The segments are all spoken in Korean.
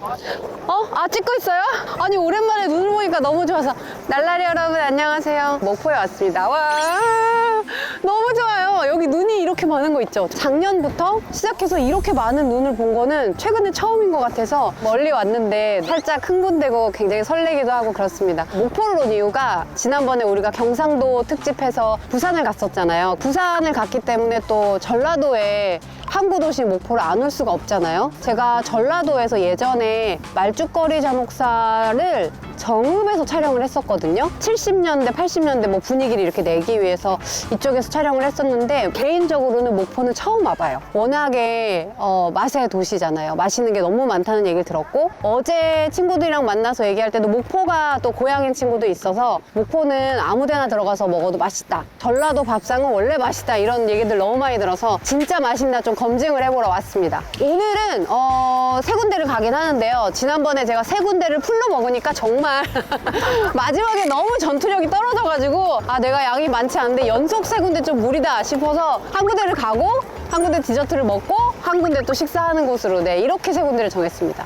어? 아 찍고 있어요? 아니 오랜만에 눈을 보니까 너무 좋아서. 날라리 여러분 안녕하세요. 목포에 왔습니다. 와! 너무 좋아요. 여기 눈이 이렇게 많은 거 있죠? 작년부터 시작해서 이렇게 많은 눈을 본 거는 최근에 처음인 것 같아서 멀리 왔는데 살짝 흥분되고 굉장히 설레기도 하고 그렇습니다. 목포를 온 이유가 지난번에 우리가 경상도 특집해서 부산을 갔었잖아요. 부산을 갔기 때문에 또 전라도에 항구 도시 목포를 안 올 수가 없잖아요. 제가 전라도에서 예전에 말죽거리 잔혹사를 정읍에서 촬영을 했었거든요. 70년대, 80년대 뭐 분위기를 이렇게 내기 위해서 이쪽에서 촬영을 했었는데 개인적으로는 목포는 처음 와봐요. 워낙에 어, 맛의 도시잖아요. 맛있는 게 너무 많다는 얘기를 들었고 어제 친구들이랑 만나서 얘기할 때도 목포가 또 고향인 친구도 있어서 목포는 아무데나 들어가서 먹어도 맛있다. 전라도 밥상은 원래 맛있다 이런 얘기들 너무 많이 들어서 진짜 맛있나 좀 검증을 해보러 왔습니다. 오늘은 어, 세 군데를 가긴 하는데요. 지난번에 제가 세 군데를 풀로 먹으니까 정말 마지막에 너무 전투력이 떨어져가지고 아 내가 양이 많지 않은데 연속 세 군데 좀 무리다 싶어서 한 군데를 가고 한 군데 디저트를 먹고 한 군데 또 식사하는 곳으로 네 이렇게 세 군데를 정했습니다.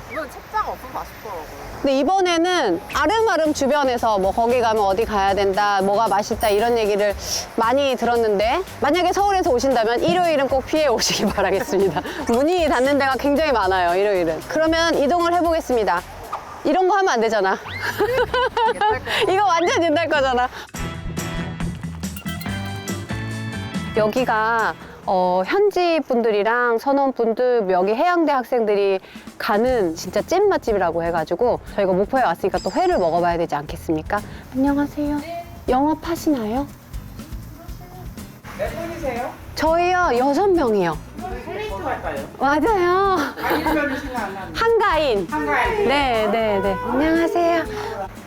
근데 이번에는 아름아름 주변에서 뭐 거기 가면 어디 가야 된다, 뭐가 맛있다 이런 얘기를 많이 들었는데 만약에 서울에서 오신다면 일요일은 꼭 피해 오시기 바라겠습니다. 문이 닫는 데가 굉장히 많아요, 일요일은. 그러면 이동을 해보겠습니다. 이런 거 하면 안 되잖아. 이거 완전 옛날 거잖아. 여기가 어, 현지 분들이랑 선원분들 여기 해양대 학생들이 가는 진짜 찐 맛집이라고 해가지고 저희가 목포에 왔으니까 또 회를 먹어봐야 되지 않겠습니까? 안녕하세요. 영업하시나요? 몇 분이세요? 저희요 여섯 명이요. 헬리트 할까요? 맞아요. 아, 이름이 생각 안 나는데. 한가인. 네, 네, 네. 안녕하세요.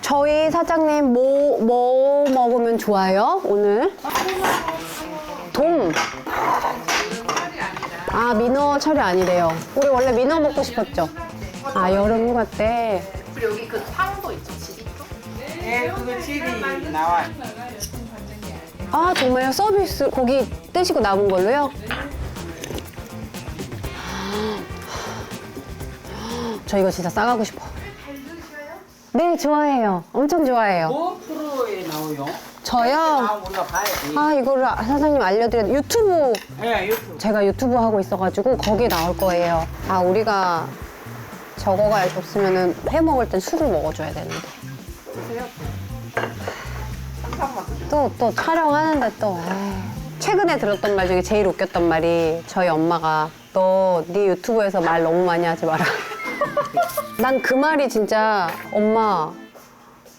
저희 사장님 뭐, 뭐 먹으면 좋아요, 오늘? 돔. 아, 민어 철이 아니래요. 우리 원래 민어 먹고 싶었죠? 아, 여름 휴가 때. 그리고 여기 그 상도 있죠, 지리 쪽? 네, 그거 질이 나와요. 아, 정말요? 서비스 고기 떼시고 남은 걸로요? 저 이거 진짜 싸가고 싶어. 네, 좋아해요. 엄청 좋아해요. 뭐 프로에 나오요? 저요? 아, 이거를 아- 사장님 알려드려. 유튜브, 네, 유튜브. 제가 유튜브 하고 있어가지고 거기에 나올 거예요. 아, 우리가 저거가 없으면은 회 먹을 땐 술을 먹어줘야 되는데. 상상만 드세요. 또, 또 촬영하는데 또. 에이. 최근에 들었던 말 중에 제일 웃겼던 말이 저희 엄마가 너 네 유튜브에서 말 너무 많이 하지 마라. 난 그 말이 진짜 엄마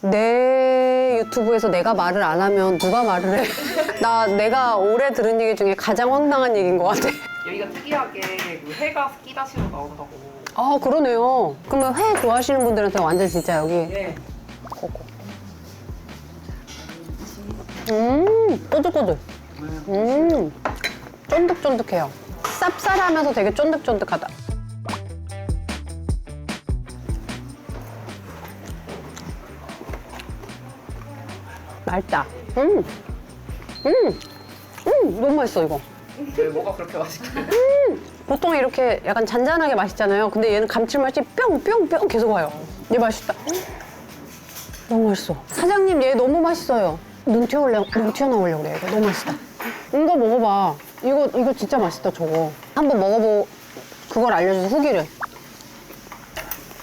내 유튜브에서 내가 말을 안 하면 누가 말을 해? 나 내가 올해 들은 얘기 중에 가장 황당한 얘기인 것 같아. 여기가 특이하게 그 해가 끼다시로 나온다고. 아 그러네요. 그러면 회 좋아하시는 분들한테 완전 진짜 여기 네. 고고. 음 꼬들꼬들. 음 쫀득쫀득해요. 쌉쌀하면서 되게 쫀득쫀득하다. 맛있다. 음, 음, 음, 너무 맛있어 이거. 왜 뭐가 그렇게 맛있게? 보통 이렇게 약간 잔잔하게 맛있잖아요. 근데 얘는 감칠맛이 뿅뿅뿅 계속 와요. 얘 맛있다. 너무 맛있어. 사장님 얘 너무 맛있어요. 눈 튀어올려, 눈 튀어나오려고 그래. 이거 너무 맛있다. 이거 먹어봐. 이거 이거 진짜 맛있다 저거. 한번 먹어보. 그걸 알려줘서 후기를.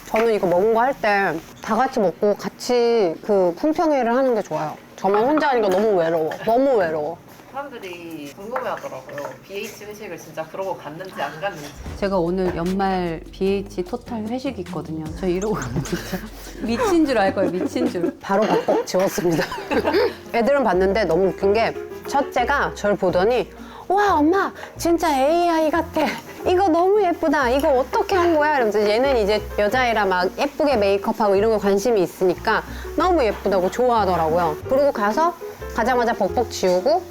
저는 이거 먹은 거 할 때 다 같이 먹고 같이 그 품평회를 하는 게 좋아요. 저만 혼자 하니까 너무 외로워. 너무 외로워. 사람들이 궁금해하더라고요. BH 회식을 진짜 그러고 갔는지 안 갔는지. 제가 오늘 연말 BH 토탈 회식이 있거든요. 저 이러고 가면 진짜 미친 줄 알 거예요, 미친 줄. 바로 벅벅 지웠습니다. 애들은 봤는데 너무 웃긴 게 첫째가 저를 보더니 와 엄마 진짜 AI 같아. 이거 너무 예쁘다. 이거 어떻게 한 거야? 이러면서 얘는 이제 여자애라 막 예쁘게 메이크업하고 이런 거 관심이 있으니까 너무 예쁘다고 좋아하더라고요. 그리고 가서 가자마자 벅벅 지우고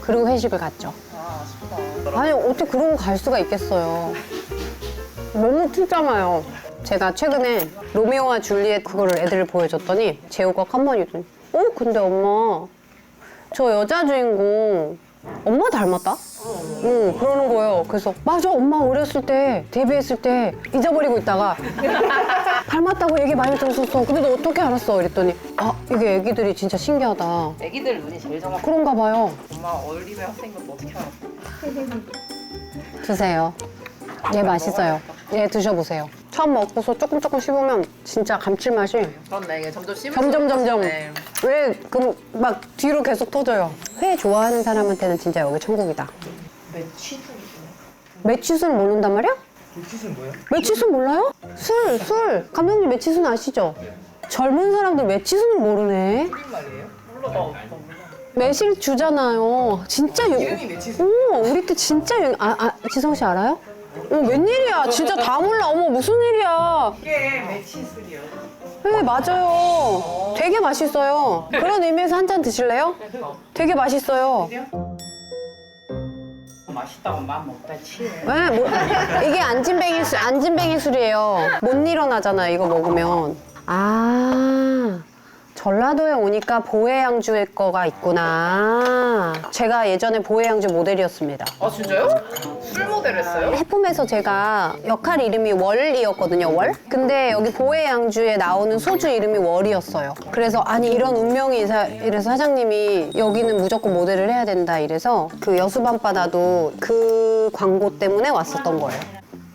그리고 회식을 갔죠. 아, 아쉽다. 아니 어떻게 그런 거 갈 수가 있겠어요. 너무 튀잖아요. 제가 최근에 로미오와 줄리엣 그거를 애들을 보여줬더니 재호가 가만히 있더니 어 근데 엄마 저 여자 주인공 엄마 닮았다? 응, 그러는 거예요. 그래서 맞아, 엄마 어렸을 때 데뷔했을 때 잊어버리고 있다가 닮았다고 얘기 많이 들었었어. 근데 너 어떻게 알았어? 이랬더니 아 이게 애기들이 진짜 신기하다. 애기들 눈이 제일 정확해. 그런가 봐요. 엄마 얼리베 학생인 거 어떻게 알았어? 드세요. 얘 맛있어요. 얘 드셔보세요. 처음 먹고서 조금 조금 씹으면 진짜 감칠맛이 그렇네 이게 점점 씹을 점점 점점 네. 왜그막 뒤로 계속 터져요. 회 좋아하는 사람한테는 진짜 여기 천국이다. 매치술 모른단 말이야? 김치는 뭐예요? 매치술 몰라요? 술, 술. 감독님 매치술 아시죠? 젊은 사람들 매치술 모르네. 몰라 나, 나 몰라. 매실 주잖아요. 진짜 유... 이름이 매치술? 오, 우리 때 진짜 유... 아, 아, 지성 씨 알아요? 어, 웬일이야. 진짜 다 몰라. 어머, 무슨 일이야. 이게 매치술이요. 네, 맞아요. 되게 맛있어요. 그런 의미에서 한 잔 드실래요? 되게 맛있어요. 맛있다고 맘 먹다 치해. 네, 뭐, 이게 안진뱅이 술, 안진뱅이 술이에요. 못 일어나잖아, 이거 먹으면. 아, 전라도에 오니까 보혜양주의 거가 있구나. 제가 예전에 보혜양주 모델이었습니다. 아 진짜요? 술 모델 했어요? 해품에서 제가 역할 이름이 월이었거든요, 월. 근데 여기 보혜양주에 나오는 소주 이름이 월이었어요. 그래서 아니 이런 운명이 이사, 이래서 사장님이 여기는 무조건 모델을 해야 된다 이래서 그 여수밤바다도 그 광고 때문에 왔었던 거예요.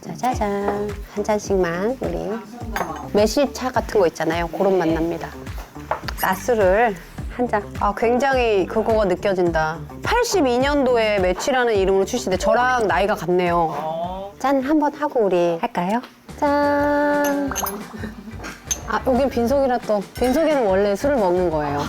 짜자잔 한 잔씩만 우리 매실차 같은 거 있잖아요. 그런 맛 납니다. 가스를 한 잔. 아, 굉장히 그거가 느껴진다. 82년도에 매치라는 이름으로 출시돼. 저랑 나이가 같네요. 어. 짠, 한번 하고 우리 할까요? 짠. 아, 여긴 빈속이라 또. 빈속에는 원래 술을 먹는 거예요.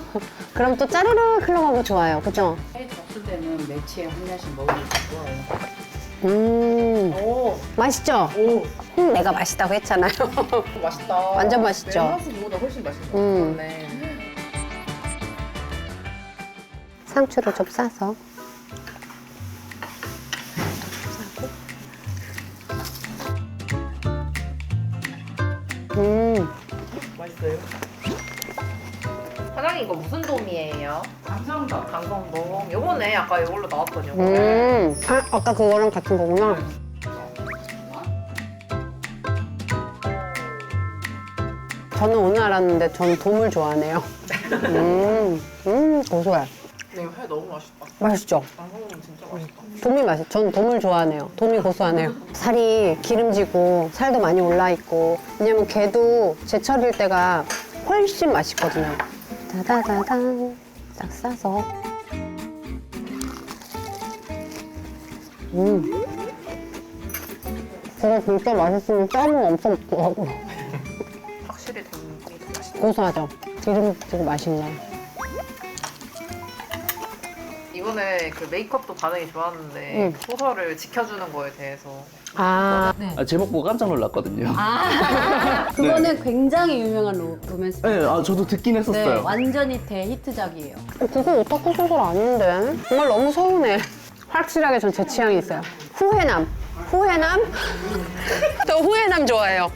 그럼 또 짜르르 흘러가고 좋아요. 그죠? 해 줬을 때는 매치에 한 잔씩 먹으면 좋아요. 음, 오, 맛있죠? 오, 음, 내가 맛있다고 했잖아요. 맛있다. 완전 맛있죠? 멜로스보다 훨씬 맛있다. 음. 그렇네. 상추를 좀 싸서. 음, 맛있어요. 사장님 이거 무슨 돔이에요? 감성도. 강성돔. 요거네 아까 이걸로 나왔던 요거. 음. 아, 아까 그거랑 같은 거구나. 저는 오늘 알았는데 저는 돔을 좋아하네요. 음, 음, 고소해. 근데 이거 회 너무 맛있다. 맛있죠? 강성돔 진짜 맛있다. 돔이 맛있. 전 돔을 좋아하네요. 돔이 고소하네요. 살이 기름지고 살도 많이 올라 있고. 왜냐면 게도 제철일 때가 훨씬 맛있거든요. 다다다단 딱 싸서. 음. 그거 진짜 맛있으면 쌈은 엄청 먹고 확실히 돔이 더 맛있다. 고소하죠. 기름지고 맛있네. 이번에 그 메이크업도 반응이 좋았는데 응. 소설을 지켜주는 거에 대해서 아, 아, 제목 보고 깜짝 놀랐거든요. 그거는 굉장히 유명한 로, 로맨스. 네, 아, 저도 듣긴 네, 했었어요. 완전히 대히트작이에요. 어, 그거 오타쿠 소설 아닌데? 정말 너무 서운해. 확실하게 전 제 취향이 있어요. 후회남. 후회남? 저 후회남 좋아해요.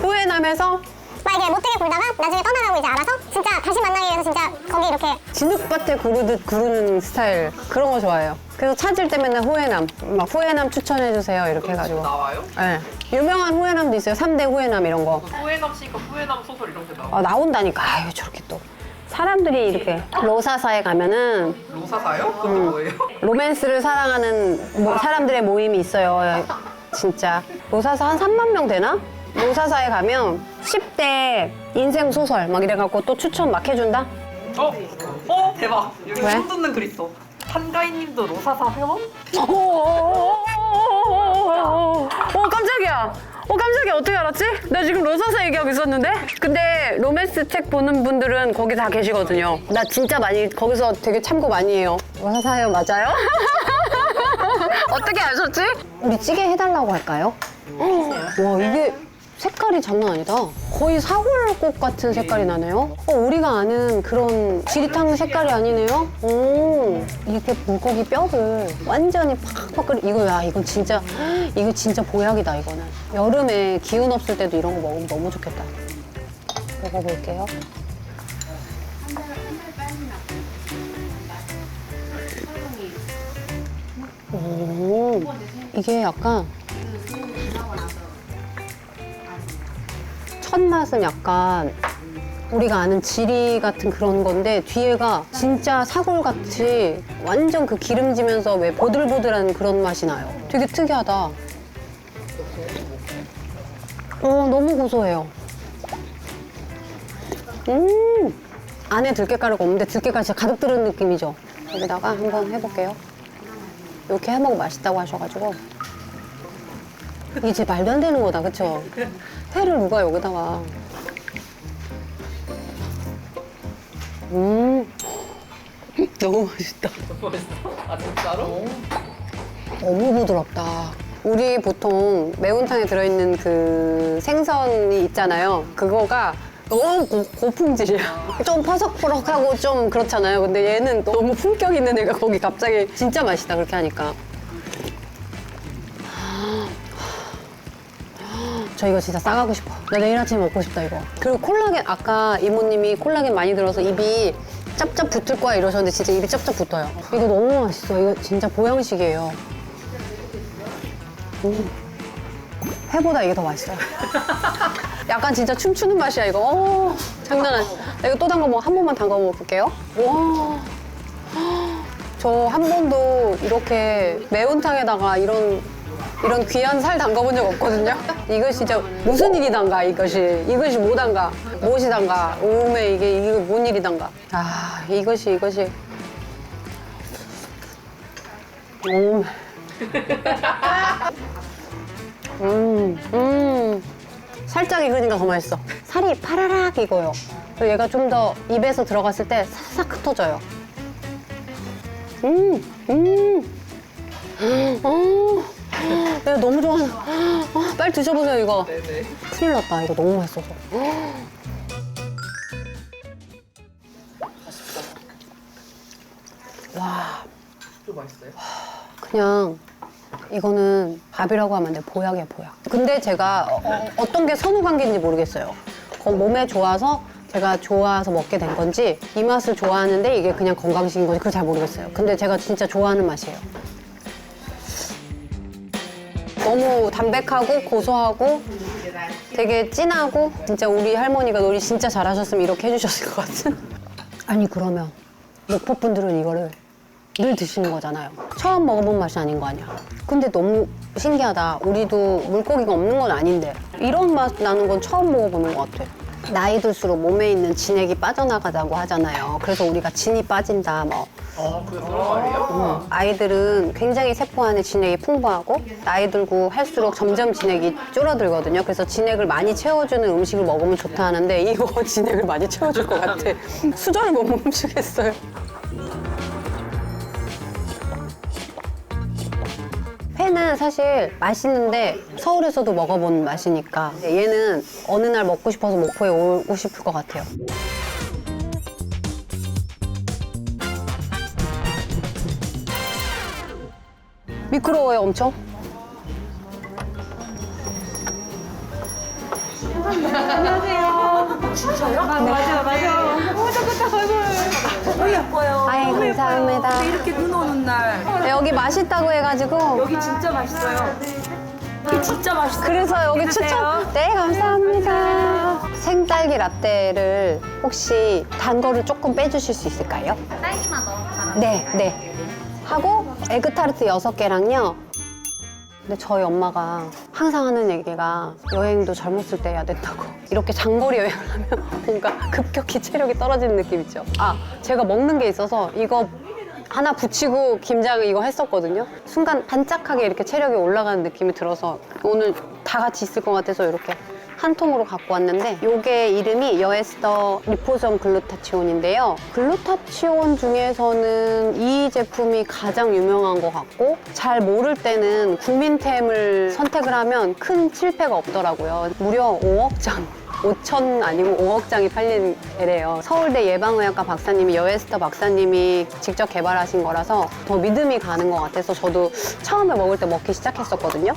후회남에서 막 이렇게 못되게 굴다가 나중에 떠나가고 이제 알아서 진짜 다시 만나기 위해서 진짜 거기 이렇게 진흙밭에 구르듯 구르는 스타일 그런 거 좋아해요. 그래서 찾을 때 맨날 후회남, 막 후회남 추천해주세요 이렇게 해가지고. 나와요? 네. 유명한 후회남도 있어요. 3대 후회남 이런 거. 후회남 씨니까 후회남 소설 이런 게 나와. 아, 나온다니까. 아유 저렇게 또. 사람들이 이렇게 로사사에 가면은 로사사요? 그게 뭐예요? 로맨스를 사랑하는 모- 사람들의 모임이 있어요. 진짜. 로사사 한 3만 명 되나? 로사사에 가면 10대 인생 소설 막 이래갖고 또 추천 막 해준다? 어? 어? 대박. 여기 왜? 손 돋는 글 있어. 한가인 님도 로사사 회원? 어, 어. 어떻게 알았지? 나 지금 로사사 얘기하고 있었는데? 근데 로맨스 책 보는 분들은 거기 다 계시거든요. 나 진짜 많이, 거기서 되게 참고 많이 해요. 로사사요, 맞아요? 어떻게 아셨지? 우리 찌개 해달라고 할까요? 와, 이게 색깔이 장난 아니다. 거의 사골꽃 같은 색깔이 나네요. 어, 우리가 아는 그런 지리탕 색깔이 아니네요. 오, 이렇게 물고기 뼈를 완전히 팍팍 끓이. 이거 야, 이건 진짜 이거 진짜 보약이다 이거는. 여름에 기운 없을 때도 이런 거 먹으면 너무 좋겠다. 먹어볼게요. 오, 이게 약간 첫 맛은 약간 우리가 아는 지리 같은 그런 건데 뒤에가 진짜 사골같이 완전 그 기름지면서 왜 보들보들한 그런 맛이 나요. 되게 특이하다. 어, 너무 고소해요. 음, 안에 들깨가루가 없는데 들깨가 진짜 가득 들은 느낌이죠. 여기다가 한번 해볼게요. 이렇게 해먹으면 맛있다고 하셔가지고. 이게 진짜 말도 안 되는 거다, 그쵸? 회를 누가 여기다가. 음, 너무 맛있다. 아 진짜로? 너무 부드럽다. 우리 보통 매운탕에 들어있는 그 생선이 있잖아요. 그거가 너무 고, 고품질이야. 좀 퍼석퍼석하고 좀 그렇잖아요. 근데 얘는 너무 품격 있는 애가 거기 갑자기 진짜 맛있다. 그렇게 하니까. 저 이거 진짜 싸가고 싶어. 나 내일 아침에 먹고 싶다, 이거. 그리고 콜라겐, 아까 이모님이 콜라겐 많이 들어서 입이 짭짭 붙을 거야 이러셨는데 진짜 입이 짭짭 붙어요. 이거 너무 맛있어. 이거 진짜 보양식이에요. 음. 회보다 이게 더 맛있어요. 약간 진짜 춤추는 맛이야, 이거. 어, 장난 아니야. 나 이거 또 담가 먹, 한 번만 담가 먹어볼게요. 와. 저 한 번도 이렇게 매운탕에다가 이런 이런 귀한 살 담가본 적 없거든요. 이거 진짜 무슨 일이단가 이것이 이것이 뭐단가 무엇이단가 오메 이게 이게 뭔 일이단가. 아 이것이 이것이 오메. 음, 음. 살짝 익으니까 더 맛있어. 살이 파라락 익어요. 그리고 얘가 좀 더 입에서 들어갔을 때 사삭 흩어져요. 음, 음. 어, 내가 너무 좋아하는. 아, 빨리 드셔보세요, 이거. 네네. 큰일 났다. 이거 너무 맛있어서. 와, 또 맛있어요? 그냥 이거는 밥이라고 하면 안 돼. 보약이야, 보약. 근데 제가 어, 떤게 선후 관계인지 모르겠어요. 거- 몸에 좋아서 제가 좋아서 먹게 된 건지 이 맛을 좋아하는데 이게 그냥 건강식인 건지 그걸 잘 모르겠어요. 근데 제가 진짜 좋아하는 맛이에요. 너무 담백하고 고소하고 되게 진하고 진짜 우리 할머니가 요리 진짜 잘하셨으면 이렇게 해주셨을 것 같은. 아니 그러면 목포 분들은 이거를 늘 드시는 거잖아요. 처음 먹어본 맛이 아닌 거 아니야. 근데 너무 신기하다. 우리도 물고기가 없는 건 아닌데 이런 맛 나는 건 처음 먹어보는 것 같아. 나이 들수록 몸에 있는 진액이 빠져나가자고 하잖아요. 그래서 우리가 진이 빠진다, 뭐. 아 그런 말이에요? 아이들은 굉장히 세포 안에 진액이 풍부하고 나이 들고 할수록 점점 진액이 줄어들거든요. 그래서 진액을 많이 채워주는 음식을 먹으면 좋다 하는데 이거 진액을 많이 채워줄 것 같아. 수저를 못 멈추겠어요. 회는 사실 맛있는데 서울에서도 먹어본 맛이니까 얘는 어느 날 먹고 싶어서 목포에 오고 싶을 것 같아요. 미끄러워요, 엄청. 아이, 감사합니다. 이렇게 눈 오는 날 여기 맛있다고 해가지고. 여기 진짜 맛있어요. 여기 진짜 맛있어요. 그래서 여기 드세요. 추천. 네, 감사합니다. 생딸기 라떼를 혹시 단 거를 조금 빼주실 수 있을까요? 딸기만 넣어. 네, 네. 하고 에그타르트 여섯 개랑요. 근데 저희 엄마가 항상 하는 얘기가 여행도 젊었을 때 해야 된다고. 이렇게 장거리 여행을 하면 뭔가 급격히 체력이 떨어지는 느낌 있죠. 아, 제가 먹는 게 있어서 이거 하나 붙이고 김장 이거 했었거든요. 순간 반짝하게 이렇게 체력이 올라가는 느낌이 들어서 오늘 다 같이 있을 것 같아서 이렇게 한 통으로 갖고 왔는데 요게 이름이 여에스터 리포점 글루타치온인데요. 글루타치온 중에서는 이 제품이 가장 유명한 것 같고 잘 모를 때는 국민템을 선택을 하면 큰 실패가 없더라고요. 무려 5억 장 5천 아니고 5억 장이 팔린 애래요. 서울대 예방의학과 박사님이 여에스터 박사님이 직접 개발하신 거라서 더 믿음이 가는 것 같아서 저도 처음에 먹을 때 먹기 시작했었거든요.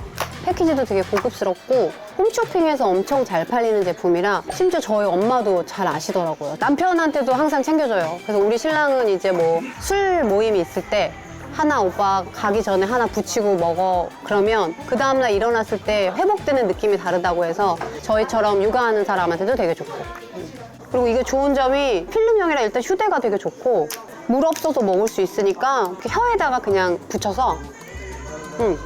패키지도 되게 고급스럽고 홈쇼핑에서 엄청 잘 팔리는 제품이라 심지어 저희 엄마도 잘 아시더라고요. 남편한테도 항상 챙겨줘요. 그래서 우리 신랑은 이제 뭐 술 모임이 있을 때 하나 오빠 가기 전에 하나 붙이고 먹어 그러면 그 다음날 일어났을 때 회복되는 느낌이 다르다고 해서 저희처럼 육아하는 사람한테도 되게 좋고 그리고 이게 좋은 점이 필름형이라 일단 휴대가 되게 좋고 물 없어서 먹을 수 있으니까 혀에다가 그냥 붙여서 음.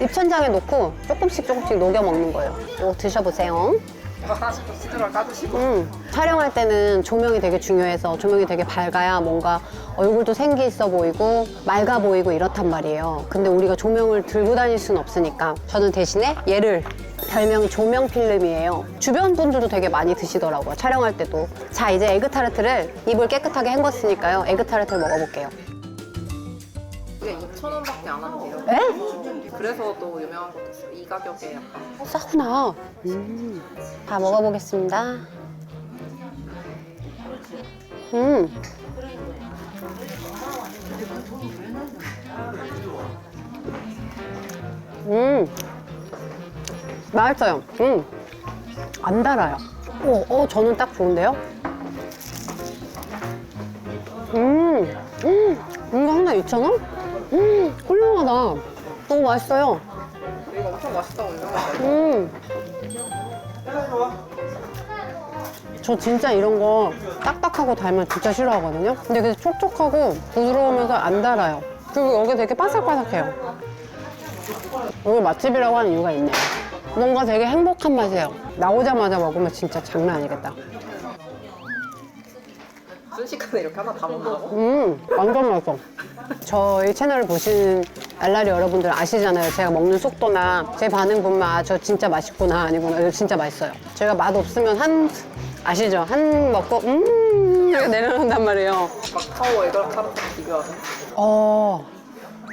입천장에 놓고 조금씩 조금씩 녹여 먹는 거예요. 이거 드셔보세요. 까주시고. 음, 촬영할 때는 조명이 되게 중요해서 조명이 되게 밝아야 뭔가 얼굴도 생기 있어 보이고 맑아 보이고 이렇단 말이에요. 근데 우리가 조명을 들고 다닐 수는 없으니까 저는 대신에 얘를 별명이 조명 필름이에요. 주변 분들도 되게 많이 드시더라고요. 촬영할 때도. 자, 이제 에그타르트를 입을 깨끗하게 헹궜으니까요. 에그타르트를 먹어볼게요. 그게 2,000원밖에 안 한대요. 에? 그래서 또 유명한 것도 있어요. 이 가격에 약간. 어, 싸구나. 음. 다 먹어보겠습니다. 음. 음. 맛있어요. 음. 안 달아요. 어, 어, 저는 딱 좋은데요? 음. 음. 이거 하나 2,000원? 음. 훌륭하다. 너무 맛있어요. 이거 엄청 맛있다고 유명하죠. 음. 저 진짜 이런 거 딱딱하고 달면 진짜 싫어하거든요. 근데 그게 촉촉하고 부드러우면서 안 달아요. 그리고 여기 되게 바삭바삭해요. 여기 맛집이라고 하는 이유가 있네요. 뭔가 되게 행복한 맛이에요. 나오자마자 먹으면 진짜 장난 아니겠다. 순식간에 이렇게 하나 다 먹는다고? 음, 완전 맛있어. 저희 채널을 보시는 알라리 여러분들 아시잖아요. 제가 먹는 속도나 제 반응 보면 아, 저 진짜 맛있구나 아니구나. 이거 진짜 맛있어요. 제가 맛 없으면 한, 아시죠? 한 먹고, 음, 이렇게 내려놓는단 말이에요. 마카오 에그랑 타르트랑 비교하면 어,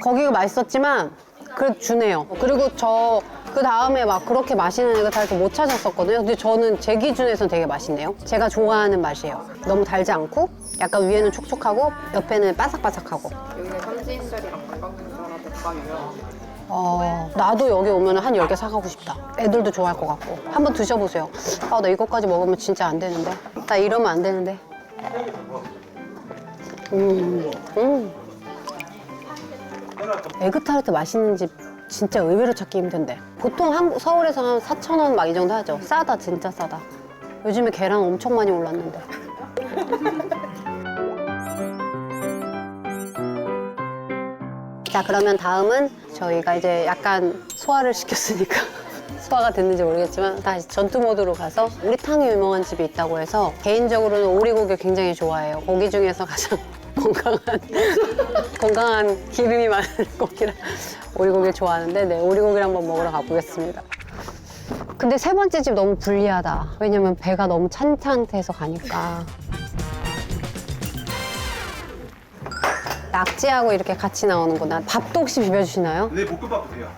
거기가 맛있었지만, 그래도 주네요. 그리고 저, 그 다음에 막 그렇게 맛있는 애가 타르트 못 찾았었거든요. 근데 저는 제 기준에서는 되게 맛있네요. 제가 좋아하는 맛이에요. 너무 달지 않고, 약간 위에는 촉촉하고, 옆에는 바삭바삭하고. 여기는 현지인들이랑 관광객들한테 다 유명하고 어, 나도 여기 오면 한 10개 사가고 싶다. 애들도 좋아할 것 같고. 한번 드셔보세요. 아, 나 이거까지 먹으면 진짜 안 되는데. 나 이러면 안 되는데. 음, 음. 에그타르트 맛있는 집 진짜 의외로 찾기 힘든데. 보통 한국, 서울에서 한 4,000원 막 이 정도 하죠. 싸다, 진짜 싸다. 요즘에 계란 엄청 많이 올랐는데. 자, 그러면 다음은 저희가 이제 약간 소화를 시켰으니까 소화가 됐는지 모르겠지만 다시 전투 모드로 가서 우리탕이 유명한 집이 있다고 해서 개인적으로는 오리고기 굉장히 좋아해요. 고기 중에서 가장 건강한 건강한 기름이 많은 고기라 오리고기를 좋아하는데 네, 오리고기를 한번 먹으러 가보겠습니다. 근데 세 번째 집 너무 불리하다. 왜냐면 배가 너무 찬 상태에서 가니까. 낙지하고 이렇게 같이 나오는구나. 밥도 혹시 비벼주시나요? 네, 볶음밥도 돼요.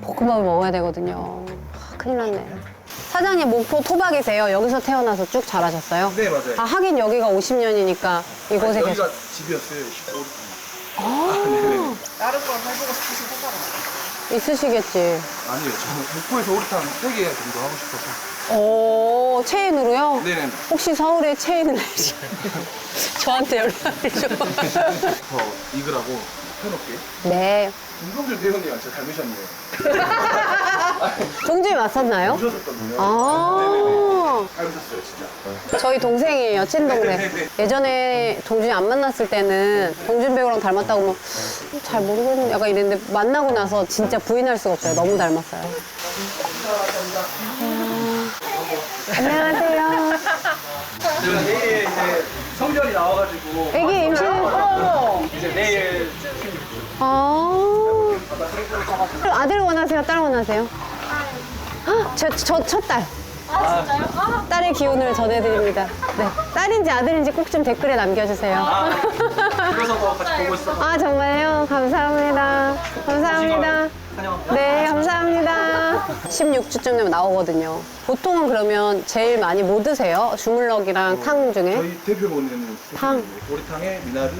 볶음밥을 먹어야 되거든요. 아, 큰일 났네. 사장님 목포 토박이세요? 여기서 태어나서 쭉 자라셨어요? 네, 맞아요. 아 하긴 여기가 50년이니까 이곳에 여기가 계속 집이었어요. 15년. 다른 걸 해보고 싶으신 생각은 없어요? 있으시겠지. 아니요, 저는 목포에서 오리탕 3개 정도 하고 싶어서. 오 체인으로요? 네네. 혹시 서울에 체인을 내시 저한테 연락을 좀. 저 익으라고 해놓을게요. 네. 김성준 배우님 진짜 닮으셨네요. 종주에 왔었나요? 오셨었거든요. 아. 닮으셨어요, 진짜. 저희 동생이에요, 친동생. 예전에 동준이 안 만났을 때는 동준 배우랑 닮았다고 뭐잘 모르겠는데 약간 이랬는데 만나고 나서 진짜 부인할 수가 없어요. 너무 닮았어요. 아, 안녕하세요. 제가 내일 이제 성별이 나와가지고 애기 임신. 이제 내일 아. 아들 원하세요? 딸 원하세요? 아, 저, 저, 첫 딸. 아, 진짜요? 딸의 기운을 전해드립니다. 네. 딸인지 아들인지 꼭 좀 댓글에 남겨주세요. 그래서 뭐 같이 보고 있어. 아 정말요? 감사합니다. 감사합니다. 네, 감사합니다. 16주쯤 되면 나오거든요. 보통은 그러면 제일 많이 뭐 드세요? 주물럭이랑 탕 중에? 저희 대표보는 탕. 오리탕에 미나리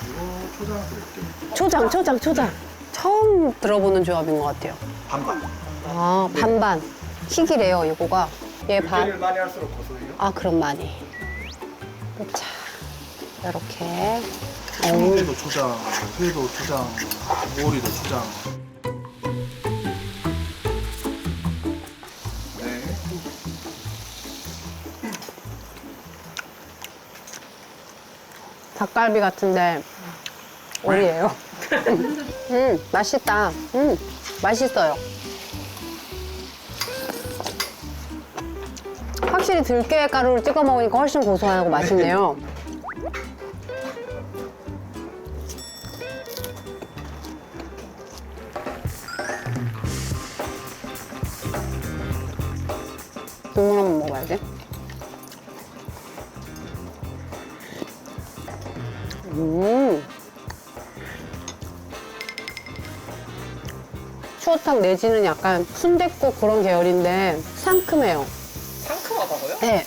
그리고 초장 드릴게요. 초장, 초장, 초장. 처음 들어보는 조합인 것 같아요. 반반. 아, 반반. 킥이래요, 이거가. 얘 반. 많이 할수록 고소해요. 아, 그럼 많이. 자, 이렇게. 소금에도 초장, 회도 초장, 모리도 초장. 닭갈비 같은데 오리예요. 음, 맛있다. 음, 맛있어요. 확실히 들깨 가루를 찍어 먹으니까 훨씬 고소하고 맛있네요. 내지는 약간 순댓국 그런 계열인데 상큼해요. 상큼하다고요? 네.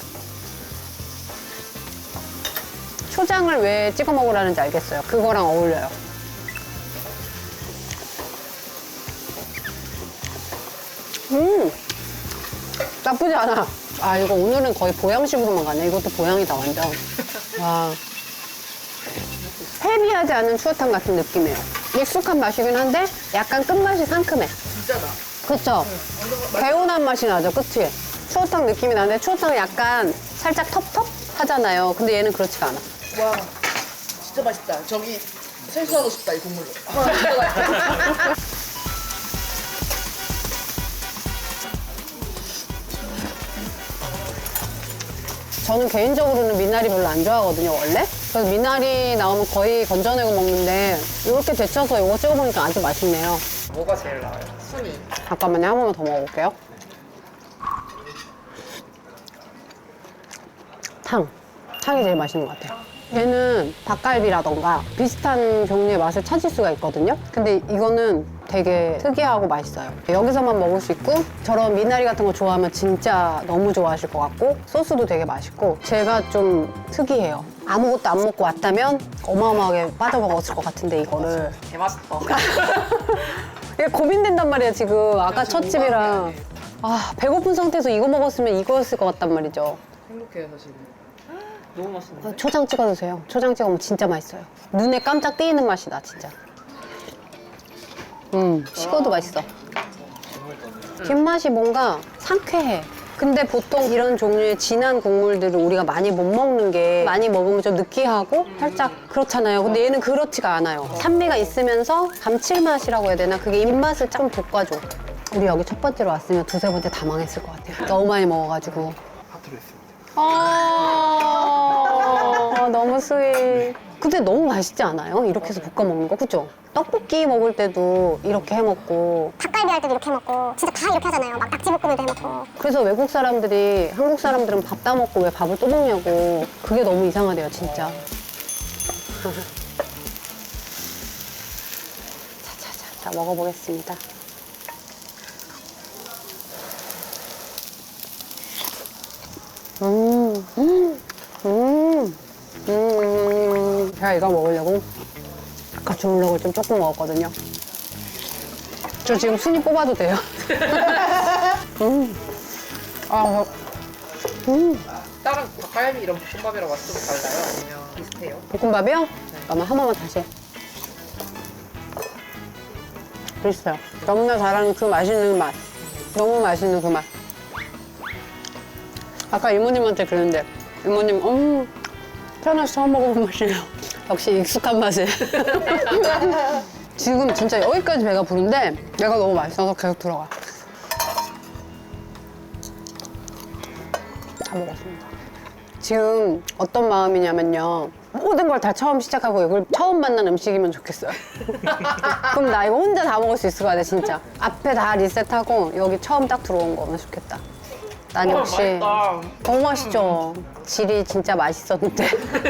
초장을 왜 찍어 먹으라는지 알겠어요. 그거랑 어울려요. 음, 나쁘지 않아. 아, 이거 오늘은 거의 보양식으로만 가네. 이것도 보양이다, 완전. 와. 헤비하지 않은 추어탕 같은 느낌이에요. 익숙한 맛이긴 한데 약간 끝맛이 상큼해. 진짜다. 그쵸? 개운한 맛이 나죠, 그치? 추어탕 느낌이 나는데 추어탕은 약간 살짝 텁텁 하잖아요. 근데 얘는 그렇지가 않아. 와 진짜 맛있다. 저기 세수하고 싶다 이 국물로. 와, 진짜 맛있다. 저는 개인적으로는 미나리 별로 안 좋아하거든요, 원래. 그래서 미나리 나오면 거의 건져내고 먹는데 이렇게 데쳐서 이거 찍어 먹으니까 아주 맛있네요. 뭐가 제일 나아요? 순이. 잠깐만요, 한 번만 더 먹어볼게요. 탕. 탕이 제일 맛있는 것 같아요. 얘는 닭갈비라던가 비슷한 종류의 맛을 찾을 수가 있거든요. 근데 이거는 되게 특이하고 맛있어요. 여기서만 먹을 수 있고 저런 미나리 같은 거 좋아하면 진짜 너무 좋아하실 것 같고 소스도 되게 맛있고 제가 좀 특이해요. 아무것도 안 먹고 왔다면 어마어마하게 빠져먹었을 것 같은데 이거를 개맛있다. 이게 고민된단 말이야 지금. 아까 첫 집이랑. 아 배고픈 상태에서 이거 먹었으면 이거였을 것 같단 말이죠. 행복해요, 사실. 너무 맛있는데? 어, 초장 찍어 드세요. 초장 찍어 먹으면 진짜 맛있어요. 눈에 깜짝 띄이는 맛이 나 진짜. 음 식어도 맛있어. 뒷맛이 뭔가 상쾌해 근데 보통 이런 종류의 진한 국물들을 우리가 많이 못 먹는 게 많이 먹으면 좀 느끼하고 살짝 그렇잖아요. 근데 얘는 그렇지가 않아요. 산미가 있으면서 감칠맛이라고 해야 되나? 그게 입맛을 좀 돋궈줘. 우리 여기 첫 번째로 왔으면 두세 번째 다 망했을 것 같아요. 너무 많이 먹어가지고. 파트로 했습니다. 아, 너무 스윗. 근데 너무 맛있지 않아요? 이렇게 해서 볶아 먹는 거, 그죠? 떡볶이 먹을 때도 이렇게 해 먹고 닭갈비 할 때도 이렇게 해 먹고 진짜 다 이렇게 하잖아요. 막 낙지볶음에도 해 먹고. 그래서 외국 사람들이 한국 사람들은 밥 다 먹고 왜 밥을 또 먹냐고 그게 너무 이상하대요 진짜 자 자 자 자 먹어보겠습니다 음, 음, 음, 음. 제가 이거 먹으려고 아까 주물럭을 좀 조금 먹었거든요 저 지금 순위 뽑아도 돼요 음. 아, 다른 닭갈비 이런 볶음밥이랑 맛이 좀 달라요? 아니면 비슷해요? 볶음밥이요? 그러면 한 번만 다시. 비슷해요. 너무나 잘하는 그 맛있는 맛. 너무 맛있는 그 맛. 아까 이모님한테 그랬는데, 이모님, 음, 태어나서 처음 먹어본 맛이에요. 역시 익숙한 맛에. 지금 진짜 여기까지 배가 부른데, 내가 너무 맛있어서 계속 들어가. 다 먹었습니다. 지금 어떤 마음이냐면요. 모든 걸 다 처음 시작하고 이걸 처음 만난 음식이면 좋겠어요. 그럼 나 이거 혼자 다 먹을 수 있을 것 같아, 진짜. 앞에 다 리셋하고 여기 처음 딱 들어온 거면 좋겠다. 난 역시. 너무 맛있죠. 질이 진짜 맛있었는데.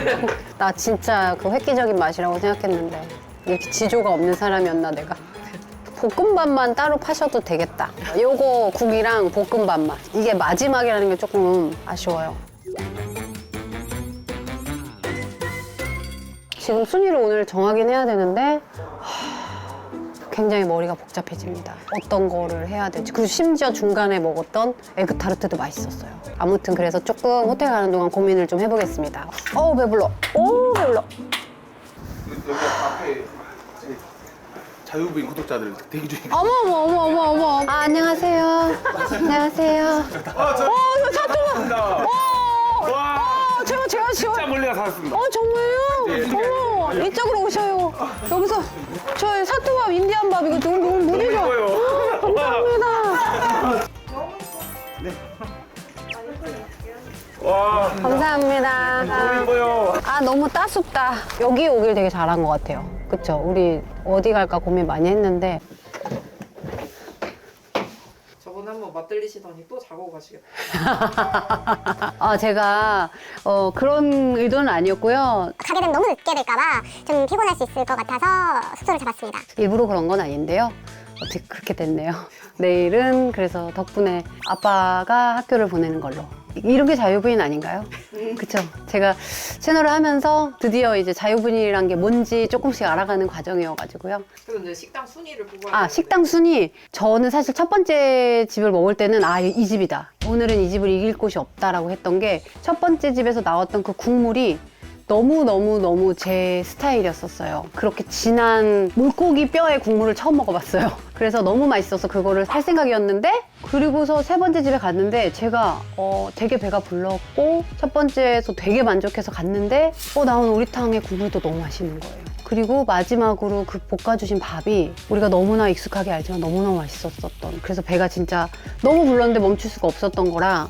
나 진짜 그 획기적인 맛이라고 생각했는데. 이렇게 지조가 없는 사람이었나, 내가. 볶음밥만 따로 파셔도 되겠다. 요거 국이랑 볶음밥만. 이게 마지막이라는 게 조금 아쉬워요. 지금 순위를 오늘 정하긴 해야 되는데 하, 굉장히 머리가 복잡해집니다. 어떤 거를 해야 될지. 그리고 심지어 중간에 먹었던 에그타르트도 맛있었어요. 아무튼 그래서 조금 호텔 가는 동안 고민을 좀 해보겠습니다. 어우 배불러. 오 배불러. 여기 앞에 저기 자유부인 구독자들 대기 중이니까. 어머 어머 어머 어머 어머. 아 안녕하세요. 안녕하세요. 아, 저, 어, 이거 사투가. 어, 어, 제가 지금. 진짜 멀리 가서 왔습니다. 어 정말요? 어머 이쪽으로 오셔요. 여기서 저희 사투밥 인디안 밥 이거 너무 너무 무지 좋아. 감사합니다. 와, 감사합니다. 너무 이뻐요. 아 너무 따숩다. 여기 오길 되게 잘한 것 같아요. 그쵸? 우리 어디 갈까 고민 많이 했는데 맛들리시더니 또 자고 가시겠다. 아 제가 어, 그런 의도는 아니었고요. 가게 되면 너무 늦게 될까봐 좀 피곤할 수 있을 것 같아서 숙소를 잡았습니다. 일부러 그런 건 아닌데요. 어떻게 그렇게 됐네요. 내일은 그래서 덕분에 아빠가 학교를 보내는 걸로. 이런 게 자유부인 아닌가요? 그쵸? 제가 채널을 하면서 드디어 이제 자유부인이란 게 뭔지 조금씩 알아가는 과정이어가지고요. 그래서 이제 식당 순위를 뽑아야 아, 되는데 식당 순위. 저는 사실 첫 번째 집을 먹을 때는 아, 이 집이다. 오늘은 이 집을 이길 곳이 없다라고 했던 게 첫 번째 집에서 나왔던 그 국물이 너무너무너무 제 스타일이었었어요. 그렇게 진한 물고기 뼈의 국물을 처음 먹어봤어요. 그래서 너무 맛있어서 그거를 살 생각이었는데, 그리고서 세 번째 집에 갔는데, 제가, 어, 되게 배가 불렀고, 첫 번째에서 되게 만족해서 갔는데, 어, 나온 오리탕의 국물도 너무 맛있는 거예요. 그리고 마지막으로 그 볶아주신 밥이 우리가 너무나 익숙하게 알지만 너무너무 맛있었었던. 그래서 배가 진짜 너무 불렀는데 멈출 수가 없었던 거라,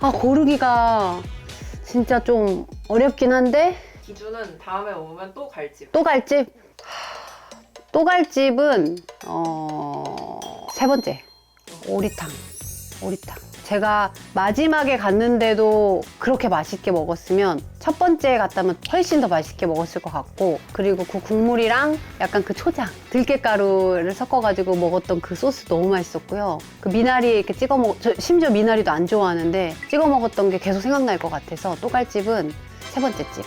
아, 고르기가 진짜 좀 어렵긴 한데, 기준은 다음에 오면 또 갈 집. 또 갈 집? 또갈 집은 어... 세 번째 오리탕 오리탕 제가 마지막에 갔는데도 그렇게 맛있게 먹었으면 첫 번째에 갔다면 훨씬 더 맛있게 먹었을 것 같고 그리고 그 국물이랑 약간 그 초장 들깨가루를 섞어가지고 먹었던 그 소스 너무 맛있었고요. 그 미나리 이렇게 찍어 먹 저 심지어 미나리도 안 좋아하는데 찍어 먹었던 게 계속 생각날 것 같아서 또갈 집은 세 번째 집.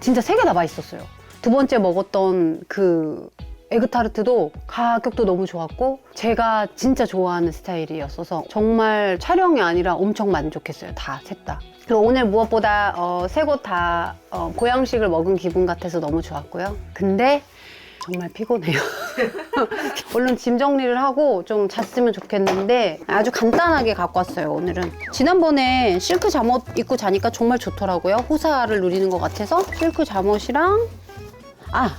진짜 세 개 다 맛있었어요. 두 번째 먹었던 그 에그타르트도 가격도 너무 좋았고 제가 진짜 좋아하는 스타일이었어서 정말 촬영이 아니라 엄청 만족했어요 다 셋 다. 그리고 오늘 무엇보다 어, 세곳다 어, 보양식을 먹은 기분 같아서 너무 좋았고요. 근데 정말 피곤해요. 얼른 짐 정리를 하고 좀 잤으면 좋겠는데 아주 간단하게 갖고 왔어요 오늘은. 지난번에 실크 잠옷 입고 자니까 정말 좋더라고요. 호사를 누리는 것 같아서 실크 잠옷이랑 아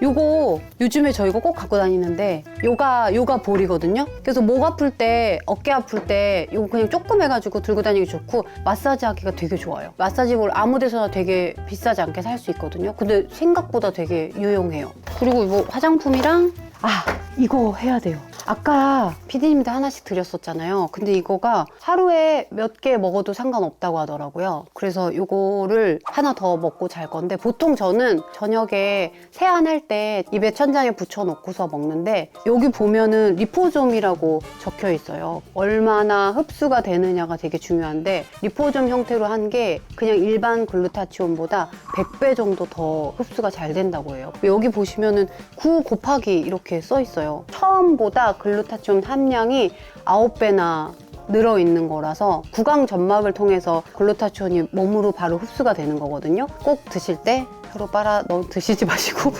요거 요즘에 저 이거 꼭 갖고 다니는데 요가 요가 볼이거든요. 그래서 목 아플 때 어깨 아플 때 요거 그냥 조금 해가지고 들고 다니기 좋고 마사지 하기가 되게 좋아요. 마사지 볼 아무 데서나 되게 비싸지 않게 살 수 있거든요. 근데 생각보다 되게 유용해요. 그리고 이거 화장품이랑 아 이거 해야 돼요. 아까 피디님한테 하나씩 드렸었잖아요. 근데 이거가 하루에 몇 개 먹어도 상관없다고 하더라고요. 그래서 이거를 하나 더 먹고 잘 건데 보통 저는 저녁에 세안할 때 입에 천장에 붙여놓고서 먹는데 여기 보면은 리포좀이라고 적혀 있어요. 얼마나 흡수가 되느냐가 되게 중요한데 리포좀 형태로 한 게 그냥 일반 글루타치온보다 100배 정도 더 흡수가 잘 된다고 해요. 여기 보시면은 9 곱하기 이렇게 써 있어요. 처음보다 글루타치온 함량이 9배나 늘어 있는 거라서 구강 점막을 통해서 글루타치온이 몸으로 바로 흡수가 되는 거거든요. 꼭 드실 때 혀로 빨아 넣어 드시지 마시고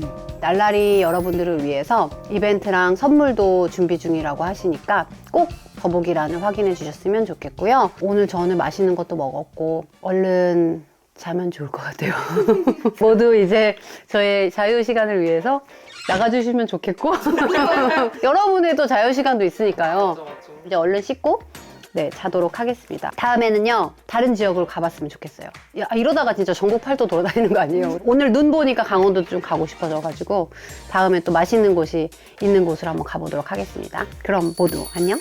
음, 날라리 여러분들을 위해서 이벤트랑 선물도 준비 중이라고 하시니까 꼭 더보기란을 확인해 주셨으면 좋겠고요. 오늘 저는 맛있는 것도 먹었고 얼른 자면 좋을 것 같아요. 모두 이제 저의 자유 시간을 위해서 나가주시면 좋겠고 여러분의 또 자유 시간도 있으니까요. 이제 얼른 씻고 네 자도록 하겠습니다. 다음에는요 다른 지역으로 가봤으면 좋겠어요. 야, 이러다가 진짜 전국 팔도 돌아다니는 거 아니에요? 오늘 눈 보니까 강원도도 좀 가고 싶어져가지고 다음에 또 맛있는 곳이 있는 곳으로 한번 가보도록 하겠습니다. 그럼 모두 안녕.